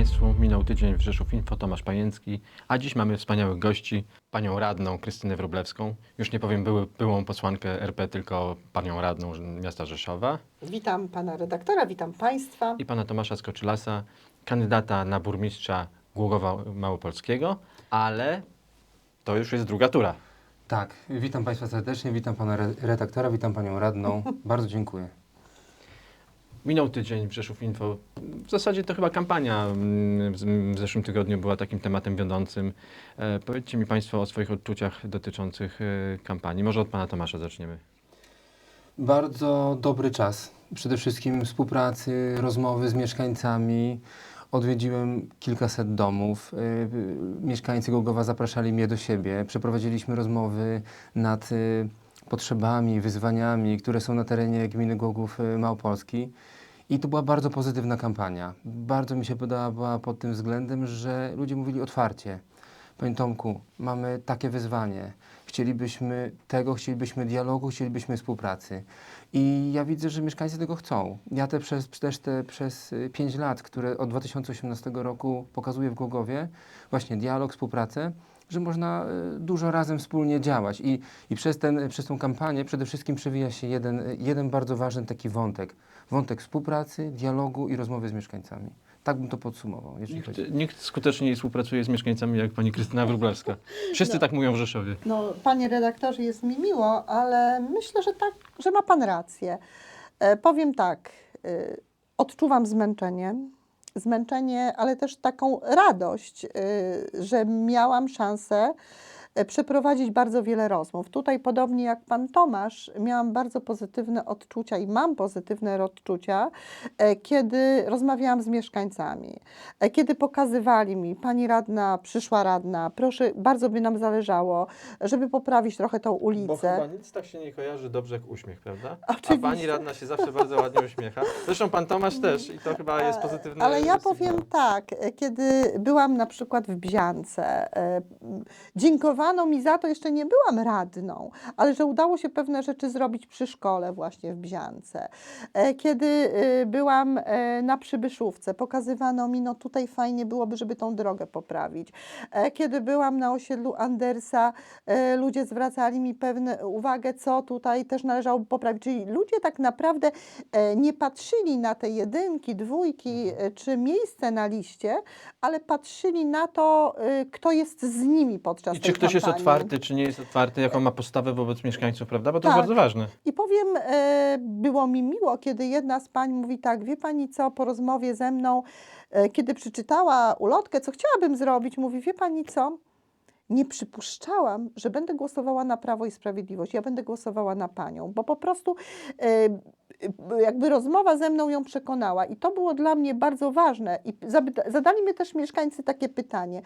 Państwu, minął tydzień w Rzeszów Info, Tomasz Pajęcki, a dziś mamy wspaniałych gości, panią radną Krystynę Wróblewską, już nie powiem były, byłą posłankę RP, tylko panią radną miasta Rzeszowa Witam pana redaktora, witam państwa. i pana Tomasza Skoczylasa, kandydata na burmistrza Głogowa Małopolskiego, ale to już jest druga tura. Tak, witam Państwa serdecznie, witam Pana re- redaktora, witam Panią radną. Bardzo dziękuję. Minął tydzień w Info. W zasadzie to chyba kampania mm, w zeszłym tygodniu była takim tematem wiodącym. E, powiedzcie mi Państwo o swoich odczuciach dotyczących e, kampanii. Może od Pana Tomasza zaczniemy. Bardzo dobry czas. Przede wszystkim współpracy, rozmowy z mieszkańcami. Odwiedziłem kilkaset domów. Y, Mieszkańcy Głogowa zapraszali mnie do siebie. Przeprowadziliśmy rozmowy nad potrzebami, wyzwaniami, które są na terenie gminy Głogów y, Małopolski. I to była bardzo pozytywna kampania. Bardzo mi się podobała pod tym względem, że ludzie mówili otwarcie. Panie Tomku, mamy takie wyzwanie. Chcielibyśmy tego, chcielibyśmy dialogu, chcielibyśmy współpracy. I ja widzę, że mieszkańcy tego chcą. Ja te przez, też te przez y, pięć lat, które od 2018 roku pokazuję w Głogowie, właśnie dialog, współpracę, że można y, dużo razem wspólnie działać. I, i przez, ten, przez tą kampanię przede wszystkim przewija się jeden, jeden bardzo ważny taki wątek. Wątek współpracy, dialogu i rozmowy z mieszkańcami. Tak bym to podsumował. Jeżeli chodzi. Nikt, nikt skuteczniej współpracuje z mieszkańcami jak pani Krystyna Wróblewska. Wszyscy tak mówią w Rzeszowie. No, panie redaktorze, jest mi miło, ale myślę, że tak, że ma pan rację. E, powiem tak, e, odczuwam zmęczenie, zmęczenie, ale też taką radość, e, że miałam szansę przeprowadzić bardzo wiele rozmów. Tutaj, podobnie jak pan Tomasz, miałam bardzo pozytywne odczucia i mam pozytywne odczucia, e, kiedy rozmawiałam z mieszkańcami, e, kiedy pokazywali mi, pani radna, przyszła radna, proszę, bardzo by nam zależało, żeby poprawić trochę tą Bo ulicę. chyba nic tak się nie kojarzy dobrze jak uśmiech, prawda? Oczywiście. A pani radna się zawsze bardzo ładnie uśmiecha. Zresztą pan Tomasz też i to chyba jest pozytywne. Ale ja powiem tak, e, kiedy byłam na przykład w Bziance, e, dziękowano mi za to, jeszcze nie byłam radną, ale że udało się pewne rzeczy zrobić przy szkole właśnie w Bziance. E, Kiedy e, byłam e, na Przybyszówce, pokazywano mi, no tutaj fajnie byłoby, żeby tą drogę poprawić. E, Kiedy byłam na osiedlu Andersa, ludzie zwracali mi pewne uwagę, co tutaj też należałoby poprawić. Czyli ludzie tak naprawdę nie patrzyli na te jedynki, dwójki e, czy miejsce na liście, ale patrzyli na to, kto jest z nimi podczas I tej czy ktoś jest kampanii. otwarty, czy nie jest otwarty, jaką ma postawę wobec mieszkańców, prawda? Bo to Tak. jest bardzo ważne. I powiem, e, było mi miło, kiedy jedna z pań mówi tak, wie pani co, po rozmowie ze mną, e, kiedy przeczytała ulotkę, co chciałabym zrobić, mówi, wie pani co, nie przypuszczałam, że będę głosowała na Prawo i Sprawiedliwość. Ja będę głosowała na panią, bo po prostu e, jakby rozmowa ze mną ją przekonała. I to było dla mnie bardzo ważne. I zadali mi też mieszkańcy takie pytanie,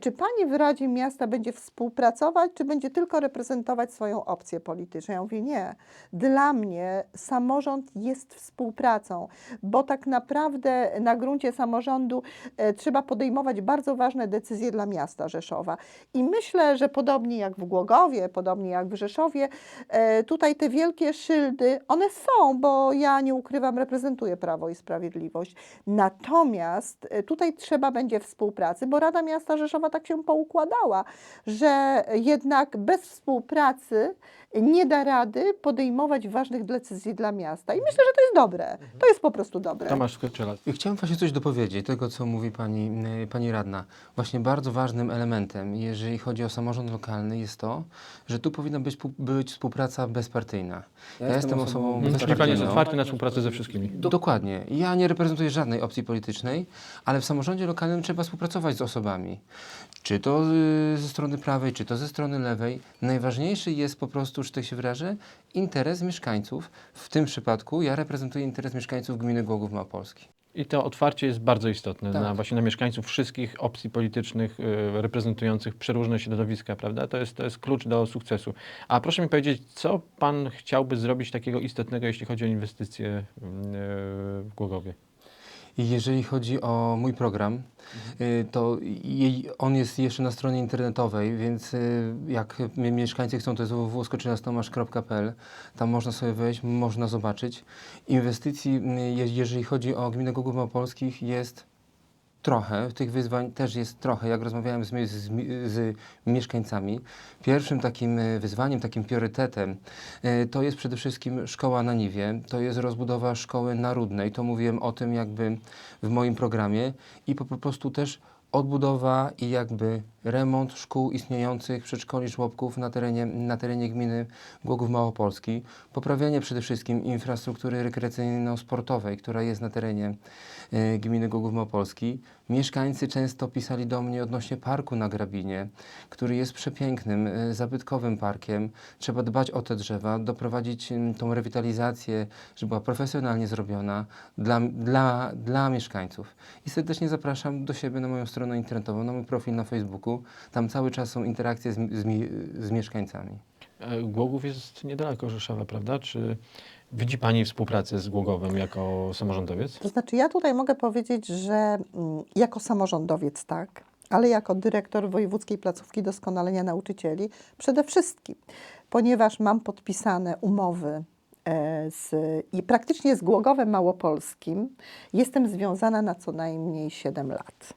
czy pani w Radzie Miasta będzie współpracować, czy będzie tylko reprezentować swoją opcję polityczną? Ja mówię, nie. Dla mnie samorząd jest współpracą, bo tak naprawdę na gruncie samorządu e, trzeba podejmować bardzo ważne decyzje dla miasta Rzeszowa. I myślę, że podobnie jak w Głogowie, podobnie jak w Rzeszowie, e, tutaj te wielkie szyldy, one są, bo ja nie ukrywam, reprezentuję Prawo i Sprawiedliwość. Natomiast e, tutaj trzeba będzie współpracy, bo Rada Miasta Rzeszowa tak się poukładała, że jednak bez współpracy nie da rady podejmować ważnych decyzji dla miasta. I myślę, że to jest dobre. To jest po prostu dobre. Tomasz Skoczyla. I chciałem właśnie coś dopowiedzieć, tego co mówi pani, y, pani radna. Właśnie bardzo ważnym elementem, jeżeli chodzi o samorząd lokalny, jest to, że tu powinna być, być współpraca bezpartyjna. Ja, jestem osobą Czyli pan jest bezpartyjną. otwarty na współpracę ze wszystkimi. Dokładnie. Ja nie reprezentuję żadnej opcji politycznej, ale w samorządzie lokalnym trzeba współpracować z osobami. Czy to y, ze strony prawej, czy to ze strony lewej. Najważniejszy jest po prostu, że tak się wyrażę, interes mieszkańców. W tym przypadku ja reprezentuję interes mieszkańców gminy Głogów Małopolski. I to otwarcie jest bardzo istotne Tak. na, właśnie na mieszkańców wszystkich opcji politycznych y, reprezentujących przeróżne środowiska, prawda? To jest, to jest klucz do sukcesu. A proszę mi powiedzieć, co pan chciałby zrobić takiego istotnego, jeśli chodzi o inwestycje y, w Głogowie? Jeżeli chodzi o mój program, y, to on jest jeszcze na stronie internetowej, więc y, jak mi- mieszkańcy chcą, to jest www.skoczynastomasz.pl. Tam można sobie wejść, można zobaczyć. Inwestycji, y, je- jeżeli chodzi o gminę Głogów Małopolskich, jest trochę, tych wyzwań też jest trochę, jak rozmawiałem z, z, z mieszkańcami. Pierwszym takim e, wyzwaniem, takim priorytetem e, to jest przede wszystkim szkoła na Niwie, to jest rozbudowa szkoły na Rudnej, to mówiłem o tym jakby w moim programie i po prostu też odbudowa i jakby remont szkół istniejących przedszkoli, żłobków na terenie, na terenie gminy Głogów Małopolski, poprawianie przede wszystkim infrastruktury rekreacyjno-sportowej, która jest na terenie e, gminy Głogów Małopolski. Mieszkańcy często pisali do mnie odnośnie parku na Grabinie, który jest przepięknym, e, zabytkowym parkiem. Trzeba dbać o te drzewa, doprowadzić m, tą rewitalizację, żeby była profesjonalnie zrobiona dla, dla, dla mieszkańców. I serdecznie zapraszam do siebie na moją stronę internetową, na mój profil na Facebooku. Tam cały czas są interakcje z, z, z mieszkańcami. E, Głogów jest niedaleko Rzeszowa, prawda? Czy widzi Pani współpracę z Głogowem jako samorządowiec? To znaczy, ja tutaj mogę powiedzieć, że mm, jako samorządowiec tak, ale jako dyrektor Wojewódzkiej Placówki Doskonalenia Nauczycieli przede wszystkim, ponieważ mam podpisane umowy z, i praktycznie z Głogowem Małopolskim, jestem związana na co najmniej 7 lat.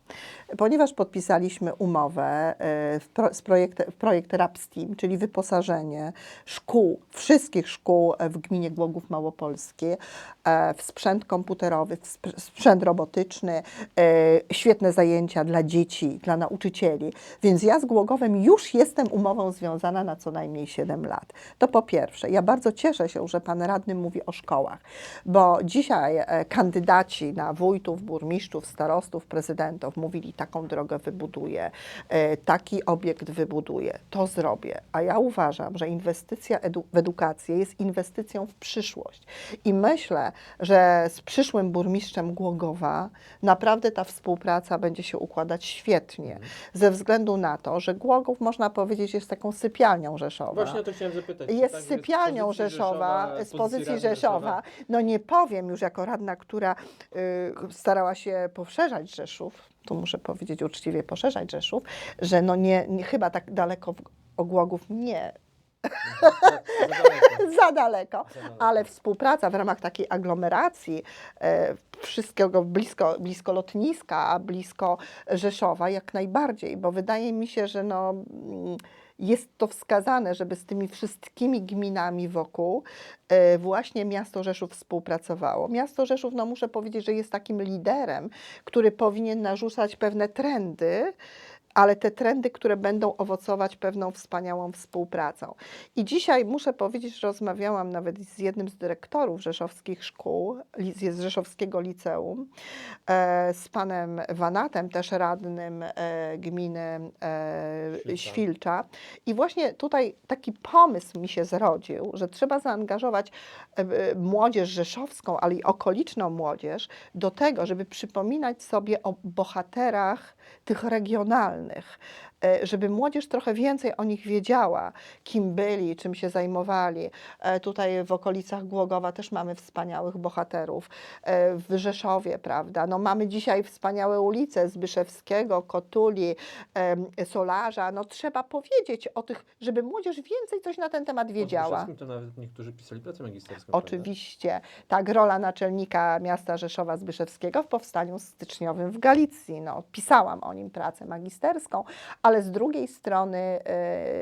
Ponieważ podpisaliśmy umowę e, w, pro, z projekt, projekt RAPSTEAM, czyli wyposażenie szkół, wszystkich szkół w gminie Głogów Małopolskie e, w sprzęt komputerowy, w sp- sprzęt robotyczny, e, świetne zajęcia dla dzieci, dla nauczycieli. Więc ja z Głogowem już jestem umową związana na co najmniej 7 lat. To po pierwsze. Ja bardzo cieszę się, że pan radny mówi o szkołach, bo dzisiaj e, kandydaci na wójtów, burmistrzów, starostów, prezydentów mówili, taką drogę wybuduję, e, taki obiekt wybuduję, to zrobię. A ja uważam, że inwestycja edu- w edukację jest inwestycją w przyszłość. I myślę, że z przyszłym burmistrzem Głogowa naprawdę ta współpraca będzie się układać świetnie, ze względu na to, że Głogów, można powiedzieć, jest taką sypialnią Rzeszowa. to chciałem zapytać. Jest sypialnią Rzeszowa, z pozycji Rzeszowa. No nie powiem już jako radna, która y, starała się poszerzać Rzeszów, tu muszę powiedzieć uczciwie poszerzać Rzeszów, że no nie, nie chyba tak daleko w, o Głogów nie, za daleko, ale współpraca w ramach takiej aglomeracji e, wszystkiego blisko, blisko lotniska, a blisko Rzeszowa jak najbardziej, bo wydaje mi się, że no, mm, jest to wskazane, żeby z tymi wszystkimi gminami wokół e, właśnie miasto Rzeszów współpracowało. Miasto Rzeszów, no muszę powiedzieć, że jest takim liderem, który powinien narzucać pewne trendy, ale te trendy, które będą owocować pewną wspaniałą współpracą. I dzisiaj muszę powiedzieć, że rozmawiałam nawet z jednym z dyrektorów rzeszowskich szkół, z rzeszowskiego liceum, e, z panem Wanatem, też radnym e, gminy e, Świlcza. Świlcza. I właśnie tutaj taki pomysł mi się zrodził, że trzeba zaangażować młodzież rzeszowską, ale i okoliczną młodzież do tego, żeby przypominać sobie o bohaterach tych regionalnych, e, żeby młodzież trochę więcej o nich wiedziała, kim byli, czym się zajmowali. E, Tutaj w okolicach Głogowa też mamy wspaniałych bohaterów. E, W Rzeszowie, prawda? No mamy dzisiaj wspaniałe ulice Zbyszewskiego, Kotuli, Solarza. No trzeba powiedzieć o tych, żeby młodzież więcej coś na ten temat wiedziała. to nawet niektórzy pisali pracę magisterską. Oczywiście. Tak, rola naczelnika miasta Rzeszowa Zbyszewskiego w powstaniu styczniowym w Galicji. No, pisałam o nim pracę magisterską, ale z drugiej strony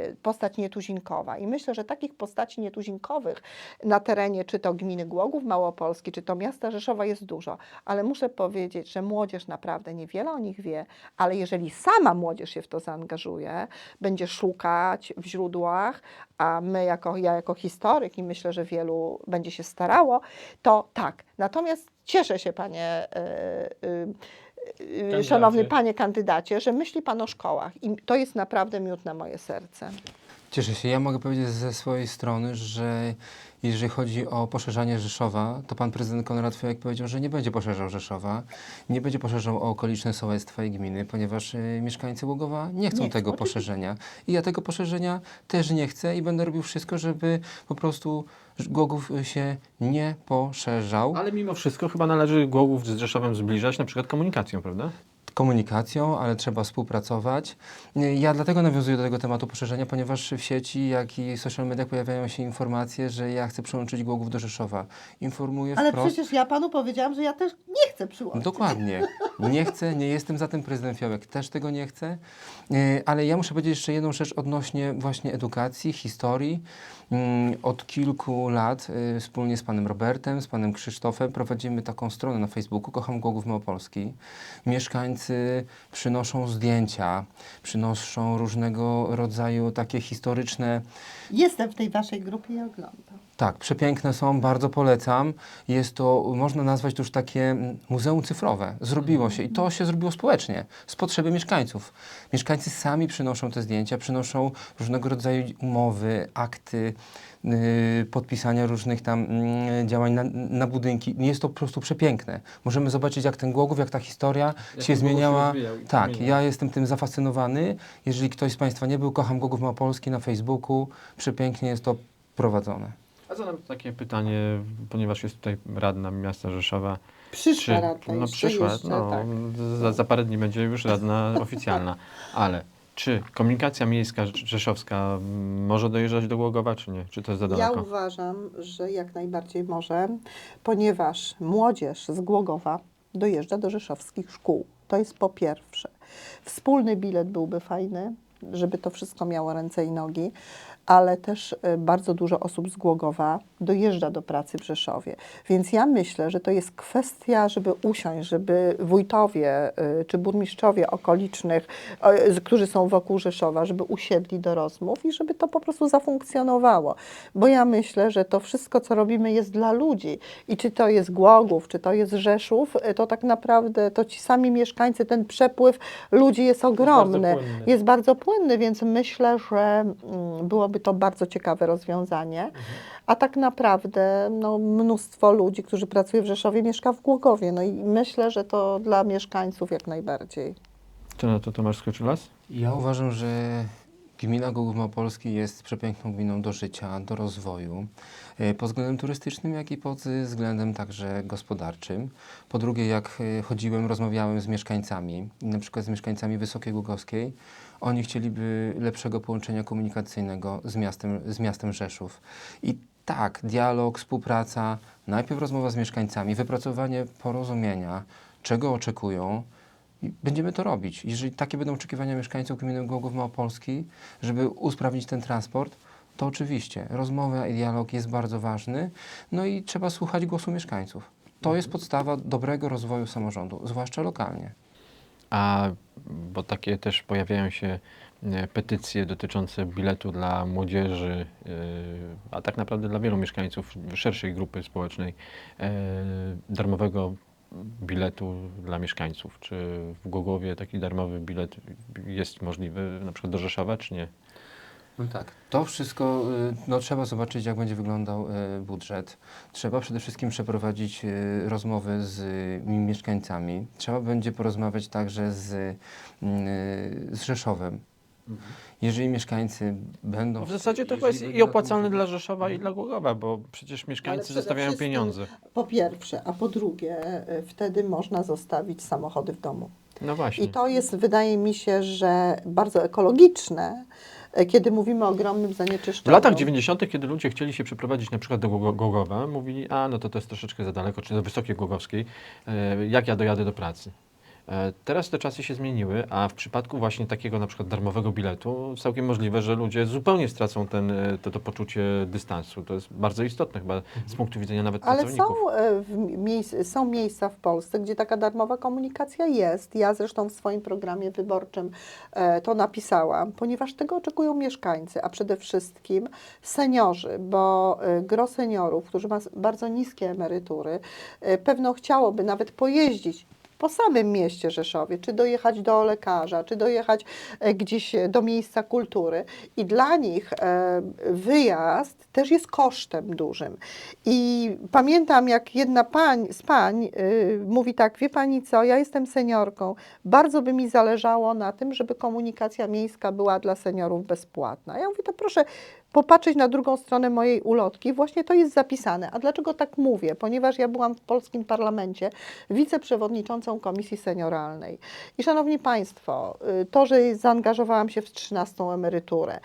y, postać nietuzinkowa. I myślę, że takich postaci nietuzinkowych na terenie czy to gminy Głogów Małopolski, czy to miasta Rzeszowa jest dużo. Ale muszę powiedzieć, że młodzież naprawdę niewiele o nich wie, ale jeżeli sama młodzież się w to zaangażuje, będzie szukać w źródłach, a my jako, ja jako historyk i myślę, że wielu będzie się starało, to tak. Natomiast cieszę się, panie, y, y, y, Kandydacie. szanowny panie kandydacie, że myśli pan o szkołach i to jest naprawdę miód na moje serce. Cieszę się. Ja mogę powiedzieć ze swojej strony, że jeżeli chodzi o poszerzanie Rzeszowa, to pan prezydent Konrad Fajek powiedział, że nie będzie poszerzał Rzeszowa, nie będzie poszerzał o okoliczne sołectwa i gminy, ponieważ y, mieszkańcy Łogowa nie chcą Nie chcą, tego oczywiście. poszerzenia. I ja tego poszerzenia też nie chcę i będę robił wszystko, żeby po prostu Głogów y, się nie poszerzał. Ale mimo wszystko chyba należy Głogów z Rzeszowem zbliżać, na przykład komunikacją, prawda? Komunikacją, ale trzeba współpracować. Ja dlatego nawiązuję do tego tematu poszerzenia, ponieważ w sieci, jak i social mediach pojawiają się informacje, że ja chcę przyłączyć Głogów do Rzeszowa. Informuję Ale wprost. przecież ja panu powiedziałam, że ja też nie chcę przyłączyć. Dokładnie. Nie chcę, nie jestem za tym. Prezydent Fiołek też tego nie chce. E, Ale ja muszę powiedzieć jeszcze jedną rzecz odnośnie właśnie edukacji, historii. Mm, Od kilku lat e, wspólnie z panem Robertem, z panem Krzysztofem prowadzimy taką stronę na Facebooku Kocham Głogów Małopolski. Mieszkańcy przynoszą zdjęcia, przynoszą różnego rodzaju takie historyczne Jestem w tej waszej grupie i oglądam. Tak, przepiękne są, bardzo polecam. Jest to, można nazwać to już takie mm, muzeum cyfrowe. Zrobiło się i to się zrobiło społecznie, z potrzeby mieszkańców. Mieszkańcy sami przynoszą te zdjęcia, przynoszą różnego rodzaju umowy, akty, yy, podpisania różnych tam mm, działań na, na budynki. Jest to po prostu przepiękne. Możemy zobaczyć, jak ten Głogów, jak ta historia Jak się się zmieniała. rozwijał i tak, zmieniał. ja jestem tym zafascynowany. Jeżeli ktoś z Państwa nie był, kocham Głogów Małopolski na Facebooku. Przepięknie jest to prowadzone. A zadam takie pytanie, ponieważ jest tutaj radna miasta Rzeszowa. Przyszła Czy- radna No jeszcze, przyszła, jeszcze, no, tak. za, za parę dni będzie już radna oficjalna. Ale czy komunikacja miejska rze- rzeszowska może dojeżdżać do Głogowa, czy nie? Czy to jest za Ja daleko? uważam, że jak najbardziej może, ponieważ młodzież z Głogowa dojeżdża do rzeszowskich szkół. To jest po pierwsze. Wspólny bilet byłby fajny, żeby to wszystko miało ręce i nogi, ale też e, bardzo dużo osób z Głogowa dojeżdża do pracy w Rzeszowie. Więc ja myślę, że to jest kwestia, żeby usiąść, żeby wójtowie e, czy burmistrzowie okolicznych, e, którzy są wokół Rzeszowa, żeby usiedli do rozmów i żeby to po prostu zafunkcjonowało. Bo ja myślę, że to wszystko, co robimy, jest dla ludzi. I czy to jest Głogów, czy to jest Rzeszów, to tak naprawdę to ci sami mieszkańcy, ten przepływ ludzi jest ogromny. bardzo płynny. Jest bardzo płynny, więc myślę, że mm, byłoby to bardzo ciekawe rozwiązanie. A tak naprawdę no, mnóstwo ludzi, którzy pracuje w Rzeszowie, mieszka w Głogowie. No i myślę, że to dla mieszkańców jak najbardziej. Czy na to Tomasz Skoczylas? Ja uważam, że gmina Głogów Małopolski jest przepiękną gminą do życia, do rozwoju, e, pod względem turystycznym, jak i pod względem także gospodarczym. Po drugie, jak e, chodziłem, rozmawiałem z mieszkańcami, na przykład z mieszkańcami Wysokiej Głogowskiej, oni chcieliby lepszego połączenia komunikacyjnego z miastem, z miastem Rzeszów. I tak, dialog, współpraca, najpierw rozmowa z mieszkańcami, wypracowanie porozumienia, czego oczekują, i będziemy to robić. Jeżeli takie będą oczekiwania mieszkańców gminy Głogów Małopolski, żeby usprawnić ten transport, to oczywiście rozmowa i dialog jest bardzo ważny, no i trzeba słuchać głosu mieszkańców. To jest podstawa dobrego rozwoju samorządu, zwłaszcza lokalnie. A bo takie też pojawiają się e, petycje dotyczące biletu dla młodzieży, e, a tak naprawdę dla wielu mieszkańców szerszej grupy społecznej, e, darmowego biletu dla mieszkańców. Czy w Głogowie taki darmowy bilet jest możliwy na przykład do Rzeszowa, czy nie? No tak. To wszystko, y, no trzeba zobaczyć, jak będzie wyglądał y, budżet. Trzeba przede wszystkim przeprowadzić y, rozmowy z mieszkańcami. Trzeba będzie porozmawiać także z, z Rzeszowem. Jeżeli mieszkańcy będą... No w zasadzie to chyba jest i opłacalne dla Rzeszowa i dla Głogowa, bo przecież mieszkańcy zostawiają pieniądze. Po pierwsze, a po drugie, wtedy można zostawić samochody w domu. No właśnie. I to jest, wydaje mi się, że bardzo ekologiczne, kiedy mówimy o ogromnym W zanieczyszczeniu. latach 90., kiedy ludzie chcieli się przeprowadzić na przykład do Głogo- Głogowa, mówili, a no to to jest troszeczkę za daleko, czy do Wysokiej Głogowskiej, e, jak ja dojadę do pracy. E, Teraz te czasy się zmieniły, a w przypadku właśnie takiego na przykład darmowego biletu całkiem możliwe, że ludzie zupełnie stracą ten, e, to, to poczucie dystansu. To jest bardzo istotne chyba z punktu widzenia nawet Ale pracowników. są, e, w miejsc, są miejsca w Polsce, gdzie taka darmowa komunikacja jest. Ja zresztą w swoim programie wyborczym e, to napisałam, ponieważ tego oczekują mieszkańcy, a przede wszystkim seniorzy, bo gro seniorów, którzy mają bardzo niskie emerytury, pewno chciałoby nawet pojeździć po samym mieście Rzeszowie, czy dojechać do lekarza, czy dojechać e, gdzieś do miejsca kultury. I dla nich e, wyjazd też jest kosztem dużym. I pamiętam, jak jedna pań, z pań mówi tak, wie pani co, ja jestem seniorką, bardzo by mi zależało na tym, żeby komunikacja miejska była dla seniorów bezpłatna. Ja mówię, to proszę, popatrzeć na drugą stronę mojej ulotki, właśnie to jest zapisane. A dlaczego tak mówię? Ponieważ ja byłam w polskim parlamencie wiceprzewodniczącą Komisji Senioralnej. I szanowni Państwo, y, to, że zaangażowałam się w 13 emeryturę,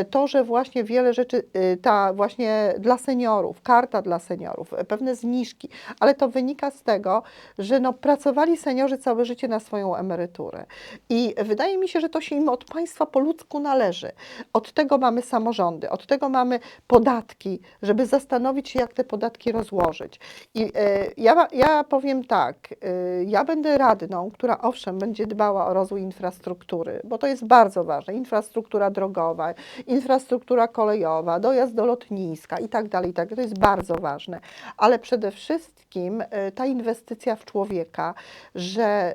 y, to, że właśnie wiele rzeczy, y, ta właśnie dla seniorów, karta dla seniorów, pewne zniżki, ale to wynika z tego, że no, pracowali seniorzy całe życie na swoją emeryturę. I wydaje mi się, że to się im od państwa po ludzku należy. Od tego mamy samorządy, od tego mamy podatki, żeby zastanowić się, jak te podatki rozłożyć. I e, ja, ja powiem tak, e, ja będę radną, która owszem będzie dbała o rozwój infrastruktury, bo to jest bardzo ważne. Infrastruktura drogowa, infrastruktura kolejowa, dojazd do lotniska i tak dalej, i tak. To jest bardzo ważne. Ale przede wszystkim e, ta inwestycja w człowieka, że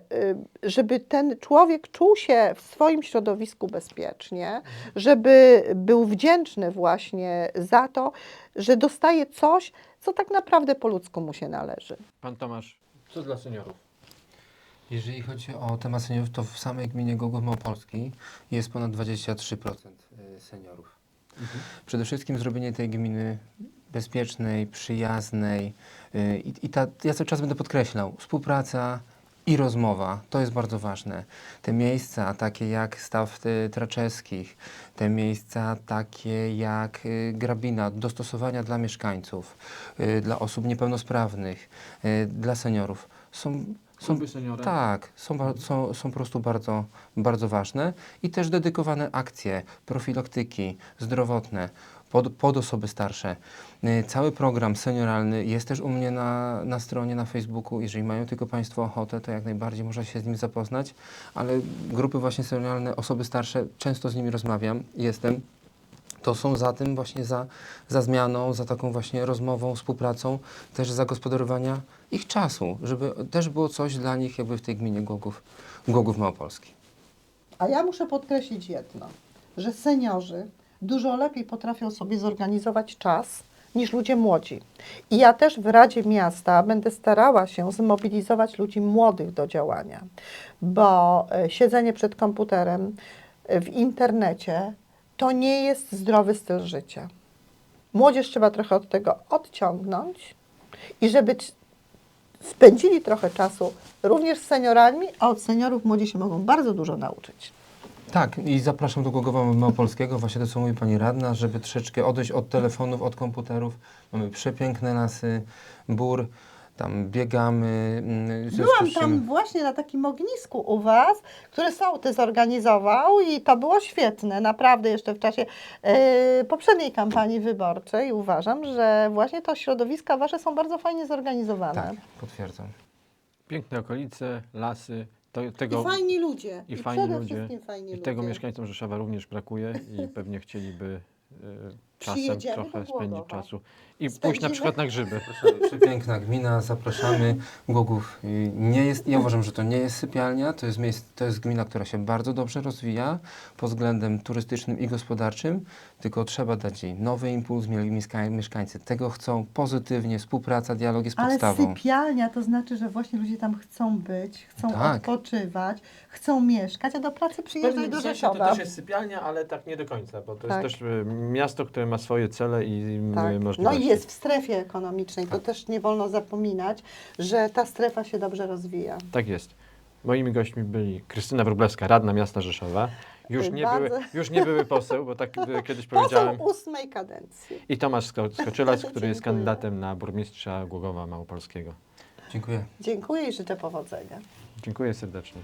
żeby ten człowiek czuł się w swoim środowisku bezpiecznie, żeby był wdzięczny właśnie za to, że dostaje coś, co tak naprawdę po ludzku mu się należy. Pan Tomasz, co dla seniorów? Jeżeli chodzi o temat seniorów, to w samej gminie Głogów Małopolski jest ponad 23% y, seniorów. Przede wszystkim zrobienie tej gminy bezpiecznej, przyjaznej y, i, i ta, ja cały czas będę podkreślał, współpraca i rozmowa, to jest bardzo ważne. Te miejsca takie jak Staw y, Traczewskich, te miejsca takie jak y, Grabina, dostosowania dla mieszkańców, y, dla osób niepełnosprawnych, dla seniorów. Są, są tak, są, ba- są, są po prostu bardzo, bardzo ważne. I też dedykowane akcje, profilaktyki zdrowotne pod, pod osoby starsze. Y, Cały program senioralny jest też u mnie na, na stronie na Facebooku. Jeżeli mają tylko Państwo ochotę, to jak najbardziej można się z nim zapoznać, ale grupy właśnie senioralne, osoby starsze, często z nimi rozmawiam, jestem to są za tym właśnie za, za zmianą, za taką właśnie rozmową, współpracą, też zagospodarowania ich czasu, żeby też było coś dla nich jakby w tej gminie Głogów, Głogów Małopolski. A ja muszę podkreślić jedno, że seniorzy dużo lepiej potrafią sobie zorganizować czas niż ludzie młodzi. I ja też w Radzie Miasta będę starała się zmobilizować ludzi młodych do działania, bo e, siedzenie przed komputerem e, w internecie to nie jest zdrowy styl życia. Młodzież trzeba trochę od tego odciągnąć i żeby spędzili trochę czasu również z seniorami, a od seniorów młodzi się mogą bardzo dużo nauczyć. Tak, i zapraszam do Głogowa Małopolskiego, właśnie to co mówi Pani Radna, żeby troszeczkę odejść od telefonów, od komputerów. Mamy przepiękne lasy, bór, tam biegamy. mm, w związku Byłam z czym- tam właśnie na takim ognisku u Was, które sołtys zorganizował i to było świetne, naprawdę jeszcze w czasie e, poprzedniej kampanii wyborczej uważam, że właśnie to środowiska Wasze są bardzo fajnie zorganizowane. Tak, potwierdzam. Piękne okolice, lasy, to, tego, I fajni ludzie. i fajni przede ludzie. wszystkim fajni i ludzie. tego mieszkańcom Rzeszowa również brakuje i pewnie chcieliby e, czasem Przyjedziemy trochę do spędzić Głogowa. czasu i pójść Spędzimy? na przykład na grzyby. Przepiękna gmina, zapraszamy. Głogów y, nie jest, ja uważam, że to nie jest sypialnia, to jest, miejsce, to jest gmina, która się bardzo dobrze rozwija pod względem turystycznym i gospodarczym, tylko trzeba dać jej nowy impuls, mieli mieszka- mieszkańcy tego chcą, pozytywnie, współpraca, dialog jest Ale podstawą. sypialnia to znaczy, że właśnie ludzie tam chcą być, chcą Tak. odpoczywać, chcą mieszkać, a do pracy W przyjeżdżać pewnym do sensie Rzeszowa. to też jest sypialnia, ale tak nie do końca, bo to Tak. jest też e, miasto, które ma swoje cele i Tak. No możliwości. i jest w strefie ekonomicznej. To też nie wolno zapominać, że ta strefa się dobrze rozwija. Tak jest. Moimi gośćmi byli Krystyna Wróblewska, radna miasta Rzeszowa. Już nie, Bardzo. były, już nie były poseł, bo tak e, kiedyś powiedziałem. Poseł ósmej kadencji. I Tomasz Sko- Skoczylas, który jest kandydatem na burmistrza Głogowa Małopolskiego. Dziękuję. Dziękuję i życzę powodzenia. Dziękuję serdecznie.